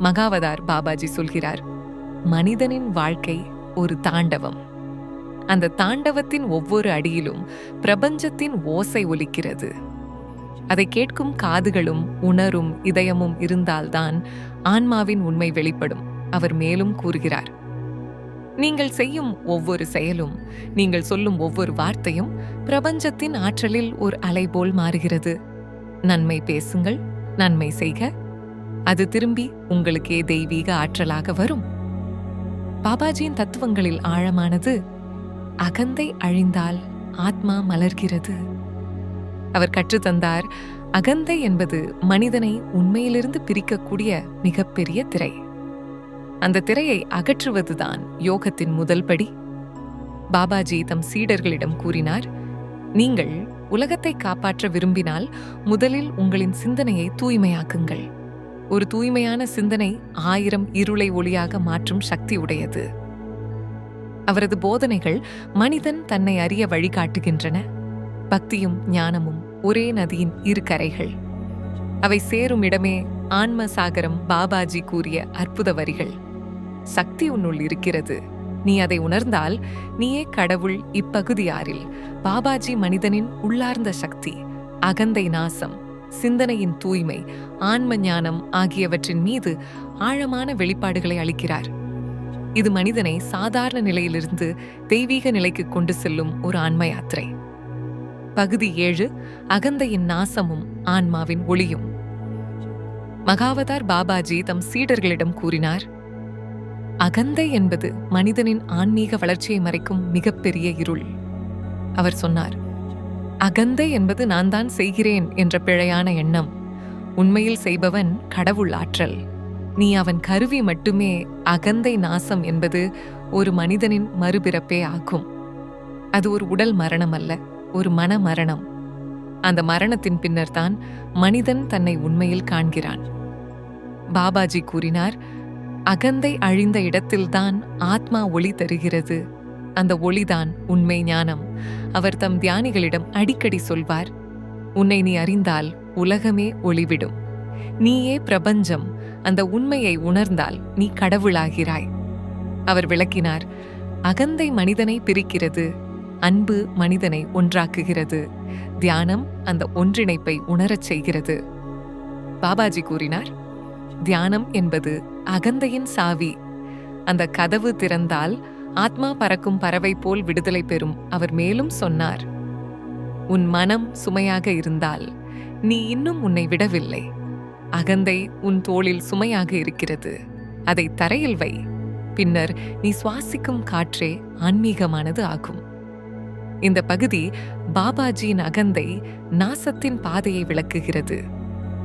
மகாவதார் பாபாஜி சொல்கிறார் மனிதனின் வாழ்க்கை ஒரு தாண்டவம். அந்த தாண்டவத்தின் ஒவ்வொரு அடியிலும் பிரபஞ்சத்தின் ஓசை ஒலிக்கிறது. அதை கேட்கும் காதுகளும் உணரும் இதயமும் இருந்தால்தான் ஆன்மாவின் உண்மை வெளிப்படும் அவர் மேலும் கூறுகிறார். நீங்கள் செய்யும் ஒவ்வொரு செயலும் நீங்கள் சொல்லும் ஒவ்வொரு வார்த்தையும் பிரபஞ்சத்தின் ஆற்றலில் ஒரு அலை போல் மாறுகிறது. நன்மை பேசுங்கள் நன்மை செய்க அது திரும்பி உங்களுக்கே தெய்வீக ஆற்றலாக வரும். பாபாஜியின் தத்துவங்களில் ஆழமானது அகந்தை அழிந்தால் ஆத்மா மலர்கிறது. அவர் கற்றுத்தந்தார் அகந்தை என்பது மனிதனை உண்மையிலிருந்து பிரிக்கக்கூடிய மிகப்பெரிய திரை. அந்த திரையை அகற்றுவதுதான் யோகத்தின் முதல் படி. பாபாஜி தம் சீடர்களிடம் கூறினார் நீங்கள் உலகத்தை காப்பாற்ற விரும்பினால் முதலில் உங்களின் சிந்தனையை தூய்மையாக்குங்கள். ஒரு தூய்மையான சிந்தனை ஆயிரம் இருளை ஒளியாக மாற்றும் சக்தி உடையது. அவரது போதனைகள் மனிதன் தன்னை அறிய வழிகாட்டுகின்றன. பக்தியும் ஞானமும் ஒரே நதியின் இரு கரைகள். அவை சேரும் இடமே ஆன்ம சாகரம் பாபாஜி கூறிய அற்புத வரிகள். சக்தி உன்னுள் இருக்கிறது. நீ அதை உணர்ந்தால் நீயே கடவுள் இப்பகுதியாரில் பாபாஜி மனிதனின் உள்ளார்ந்த சக்தி அகந்தை நாசம். சிந்தனையின் தூய்மை ஆன்ம ஞானம் ஆகியவற்றின் மீது ஆழமான வெளிப்பாடுகளை அளிக்கிறார். இது மனிதனை சாதாரண நிலையிலிருந்து தெய்வீக நிலைக்கு கொண்டு செல்லும் ஒரு ஆன்ம யாத்திரை. பகுதி ஏழு அகந்தையின் நாசமும் ஆன்மாவின் ஒளியும். மகாவதார் பாபாஜி தம் சீடர்களிடம் கூறினார் அகந்தை என்பது மனிதனின் ஆன்மீக வளர்ச்சியை மறைக்கும் மிகப்பெரிய இருள். அவர் சொன்னார் அகந்தை என்பது நான் தான் செய்கிறேன் என்ற பிழையான எண்ணம். உண்மையில் செய்பவன் கடவுள் ஆற்றல். நீ அவன் கருவி மட்டுமே அகந்தை நாசம் என்பது ஒரு மனிதனின் மறுபிறப்பே ஆகும். அது ஒரு உடல் மரணம் அல்ல ஒரு மன மரணம். அந்த மரணத்தின் பின்னர் தான் மனிதன் தன்னை உண்மையில் காண்கிறான். பாபாஜி கூறினார் அகந்தை அழிந்த இடத்தில்தான் ஆத்மா ஒளி தருகிறது. அந்த ஒளிதான் உண்மை ஞானம். அவர் தம் தியானிகளிடம் அடிக்கடி சொல்வார் உன்னை நீ அறிந்தால் உலகமே ஒளிவிடும். நீயே பிரபஞ்சம் அந்த உண்மையை உணர்ந்தால் நீ கடவுளாகிறாய். அவர் விளக்கினார் அகந்தை மனிதனை பிரிக்கிறது அன்பு மனிதனை ஒன்றாக்குகிறது. தியானம் அந்த ஒன்றிணைப்பை உணரச் செய்கிறது. பாபாஜி கூறினார் தியானம் என்பது அகந்தையின் சாவி. அந்த கதவு திறந்தால் ஆத்மா பறக்கும் பறவை போல் விடுதலை பெறும் அவர் மேலும் சொன்னார். உன் மனம் சுமையாக இருந்தால் நீ இன்னும் உன்னை விடவில்லை. அகந்தை உன் தோளில் சுமையாக இருக்கிறது. அதை தரையில் வை. பின்னர் நீ சுவாசிக்கும் காற்றே ஆன்மீகமானது ஆகும். இந்த பகுதி பாபாஜியின் அகந்தை நாசத்தின் பாதையை விளக்குகிறது.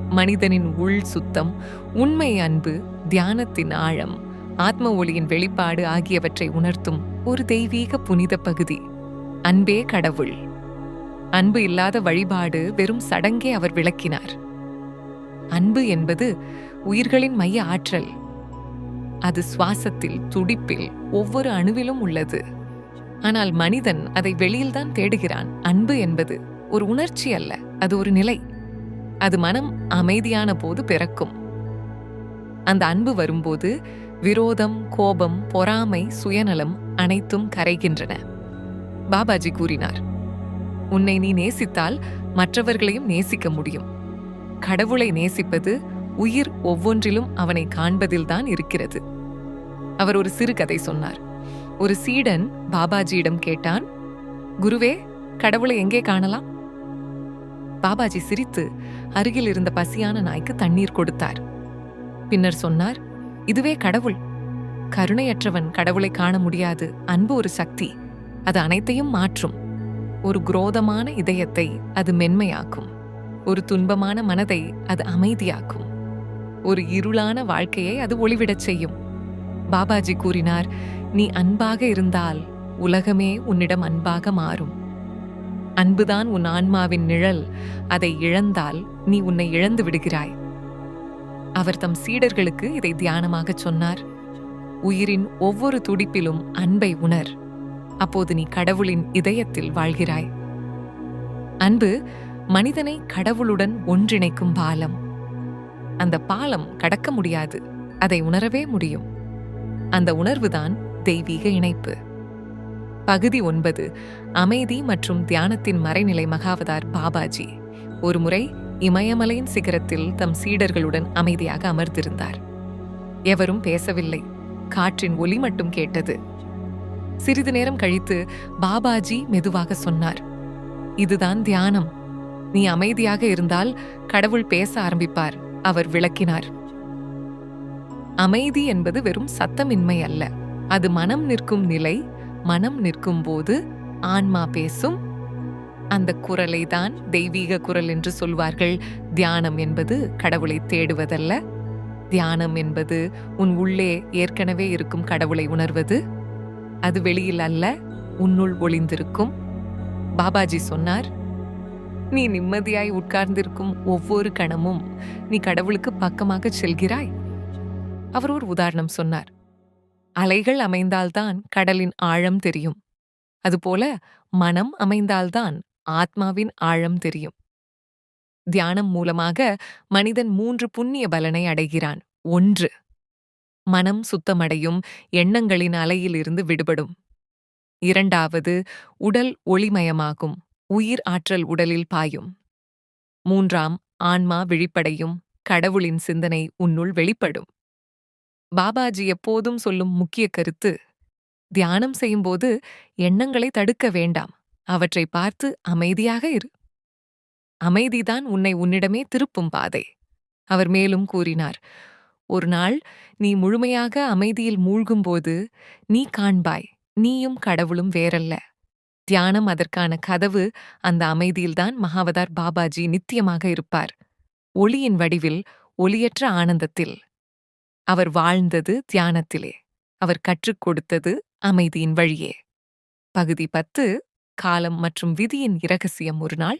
மனிதனின் உள் சுத்தம் உண்மை அன்பு தியானத்தின் ஆழம். ஆத்ம ஒளியின் வெளிப்பாடு ஆகியவற்றை உணர்த்தும் ஒரு தெய்வீக புனித பகுதி. அன்பே கடவுள். அன்பு இல்லாத வழிபாடு வெறும் சடங்கே அவர் விளக்கினார். அன்பு என்பது உயிர்களின் மைய ஆற்றல். அது சுவாசத்தில் துடிப்பில் ஒவ்வொரு அணுவிலும் உள்ளது. ஆனால் மனிதன் அதை வெளியில்தான் தேடுகிறான். அன்பு என்பது ஒரு உணர்ச்சி அல்ல அது ஒரு நிலை. அது மனம் அமைதியான போது பிறக்கும். அந்த அன்பு வரும்போது விரோதம் கோபம் பொறாமை சுயநலம் அனைத்தும் கரைகின்றன. பாபாஜி கூறினார் உன்னை நீ நேசித்தால் மற்றவர்களையும் நேசிக்க முடியும். கடவுளை நேசிப்பது உயிர் ஒவ்வொன்றிலும் அவனை காண்பதில்தான் இருக்கிறது. அவர் ஒரு சிறுகதை சொன்னார். ஒரு சீடன் பாபாஜியிடம் கேட்டான் குருவே கடவுளை எங்கே காணலாம்? பாபாஜி சிரித்து அருகில் இருந்த பசியான நாய்க்கு தண்ணீர் கொடுத்தார். பின்னர் சொன்னார் இதுவே கடவுள். கருணையற்றவன் கடவுளை காண முடியாது. அன்பு ஒரு சக்தி. அது அனைத்தையும் மாற்றும். ஒரு குரோதமான இதயத்தை அது மென்மையாக்கும். ஒரு துன்பமான மனதை அது அமைதியாக்கும். ஒரு இருளான வாழ்க்கையை அது ஒளிவிடச் செய்யும். பாபாஜி கூறினார் நீ அன்பாக இருந்தால் உலகமே உன்னிடம் அன்பாக மாறும். அன்புதான் உன் ஆன்மாவின் நிழல். அதை இழந்தால் நீ உன்னை இழந்து விடுகிறாய். அவர் தம் சீடர்களுக்கு இதை தியானமாகச் சொன்னார். உயிரின் ஒவ்வொரு துடிப்பிலும் அன்பை உணர். அப்போது நீ கடவுளின் இதயத்தில் வாழ்கிறாய். அன்பு மனிதனை கடவுளுடன் ஒன்றிணைக்கும் பாலம். அந்த பாலம் கடக்க முடியாது அதை உணரவே முடியும். அந்த உணர்வுதான் தெய்வீக இணைப்பு. பகுதி ஒன்பது அமைதி மற்றும் தியானத்தின் மறைநிலை மகாவதார் பாபாஜி. ஒருமுறை இமயமலையின் சிகரத்தில் தம் சீடர்களுடன் அமைதியாக அமர்ந்திருந்தார். எவரும் பேசவில்லை. காற்றின் ஒலி மட்டும் கேட்டது. சிறிது நேரம் கழித்து பாபாஜி மெதுவாக சொன்னார். இதுதான் தியானம். நீ அமைதியாக இருந்தால் கடவுள் பேச ஆரம்பிப்பார் அவர் விளக்கினார். அமைதி என்பது வெறும் சத்தமின்மை அல்ல. அது மனம் நிற்கும் நிலை மனம் நிற்கும் போது ஆன்மா பேசும் அந்த குரலை தான் தெய்வீக குரல் என்று சொல்வார்கள். தியானம் என்பது கடவுளை தேடுவதல்ல. தியானம் என்பது உன் உள்ளே ஏற்கனவே இருக்கும் கடவுளை உணர்வது. அது வெளியில் அல்ல உன்னுள் ஒளிந்திருக்கும். பாபாஜி சொன்னார் நீ நிம்மதியாய் உட்கார்ந்திருக்கும் ஒவ்வொரு கணமும் நீ கடவுளுக்கு பக்கமாக செல்கிறாய். அவர் ஒரு உதாரணம் சொன்னார் அலைகள் அமைந்தால்தான் கடலின் ஆழம் தெரியும். அதுபோல மனம் அமைந்தால்தான் ஆத்மாவின் ஆழம் தெரியும். தியானம் மூலமாக மனிதன் மூன்று புண்ணிய பலனை அடைகிறான். ஒன்று மனம் சுத்தமடையும் எண்ணங்களின் அலையிலிருந்து விடுபடும். இரண்டாவது உடல் ஒளிமயமாகும் உயிர் ஆற்றல் உடலில் பாயும். மூன்றாம் ஆன்மா விழிப்படையும் கடவுளின் சிந்தனை உன்னுள் வெளிப்படும். பாபாஜி எப்போதும் சொல்லும் முக்கிய கருத்து தியானம் செய்யும்போது எண்ணங்களை தடுக்க வேண்டாம். அவற்றை பார்த்து அமைதியாக இரு. அமைதிதான் உன்னை உன்னிடமே திருப்பும் பாதை. அவர் மேலும் கூறினார் ஒரு நாள் நீ முழுமையாக அமைதியில் மூழ்கும்போது நீ காண்பாய் நீயும் கடவுளும் வேறல்ல. தியானம் அதற்கான கதவு அந்த அமைதியில்தான் மகாவதார் பாபாஜி நித்தியமாக இருப்பார். ஒளியின் வடிவில் ஒளியற்ற ஆனந்தத்தில். அவர் வாழ்ந்தது தியானத்திலே. அவர் கற்றுக் கொடுத்தது அமைதியின் வழியே. பகுதி பத்து. காலம் மற்றும் விதியின் இரகசியம் ஒரு நாள்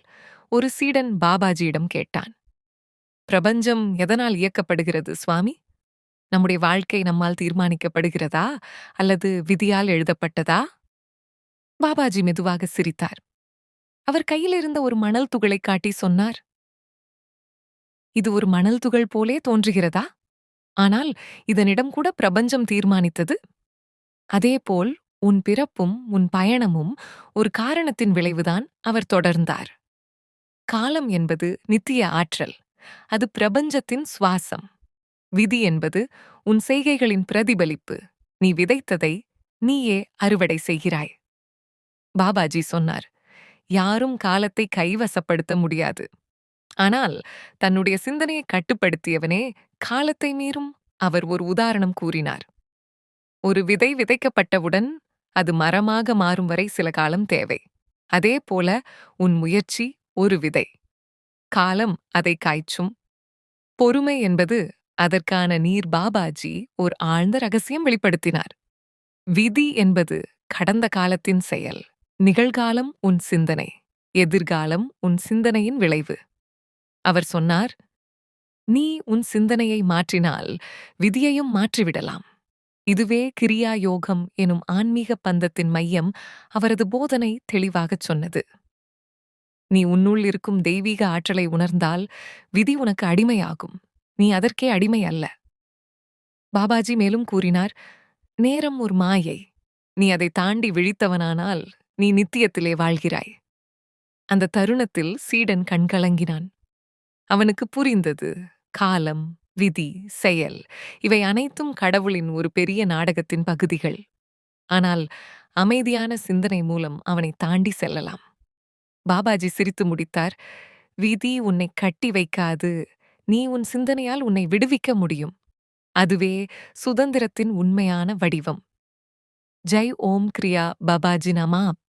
ஒரு சீடன் பாபாஜியிடம் கேட்டான். பிரபஞ்சம் எதனால் இயக்கப்படுகிறது சுவாமி? நம்முடைய வாழ்க்கை நம்மால் தீர்மானிக்கப்படுகிறதா அல்லது விதியால் எழுதப்பட்டதா? பாபாஜி மெதுவாக சிரித்தார். அவர் கையில் இருந்த ஒரு மணல் துகளை காட்டி சொன்னார் இது ஒரு மணல் துகள் போலே தோன்றுகிறதா? ஆனால் இதனிடம் கூட பிரபஞ்சம் தீர்மானித்தது. அதேபோல் உன் பிறப்பும் உன் பயணமும் ஒரு காரணத்தின் விளைவுதான் அவர் தொடர்ந்தார். காலம் என்பது நித்திய ஆற்றல். அது பிரபஞ்சத்தின் சுவாசம். விதி என்பது உன் செய்கைகளின் பிரதிபலிப்பு. நீ விதைத்ததை நீயே அறுவடை செய்கிறாய். பாபாஜி சொன்னார் யாரும் காலத்தை கைவசப்படுத்த முடியாது. ஆனால் தன்னுடைய சிந்தனையை கட்டுப்படுத்தியவனே காலத்தை மீறும் அவர் ஒரு உதாரணம் கூறினார். ஒரு விதை விதைக்கப்பட்டவுடன் அது மரமாக மாறும் வரை சில காலம் தேவை. அதே போல உன் முயற்சி ஒரு விதை. காலம் அதை காய்ச்சும். பொறுமை என்பது அதற்கான நீர் பாபாஜி ஒரு ஆழ்ந்த ரகசியம் வெளிப்படுத்தினார். விதி என்பது கடந்த காலத்தின் செயல் நிகழ்காலம் உன் சிந்தனை எதிர்காலம் உன் சிந்தனையின் விளைவு. அவர் சொன்னார் நீ உன் சிந்தனையை மாற்றினால் விதியையும் மாற்றிவிடலாம். இதுவே கிரியா யோகம் எனும் ஆன்மீக பந்தத்தின் மையம் அவரது போதனை தெளிவாகச் சொன்னது. நீ உன்னுள் இருக்கும் தெய்வீக ஆற்றலை உணர்ந்தால் விதி உனக்கு அடிமையாகும். நீ அதற்கே அடிமை அல்ல பாபாஜி மேலும் கூறினார் நேரம் ஒரு மாயை. நீ அதை தாண்டி விழித்தவனானால் நீ நித்தியத்திலே வாழ்கிறாய். அந்த தருணத்தில் சீடன் கண்கலங்கினான். அவனுக்கு புரிந்தது காலம் விதி செயல் இவை அனைத்தும் கடவுளின் ஒரு பெரிய நாடகத்தின் பகுதிகள். ஆனால் அமைதியான சிந்தனை மூலம் அவனை தாண்டி செல்லலாம். பாபாஜி சிரித்து முடித்தார் விதி உன்னை கட்டி வைக்காது. நீ உன் சிந்தனையால் உன்னை விடுவிக்க முடியும். அதுவே சுதந்திரத்தின் உண்மையான வடிவம். ஜெய் ஓம் கிரியா பாபாஜி நமாப்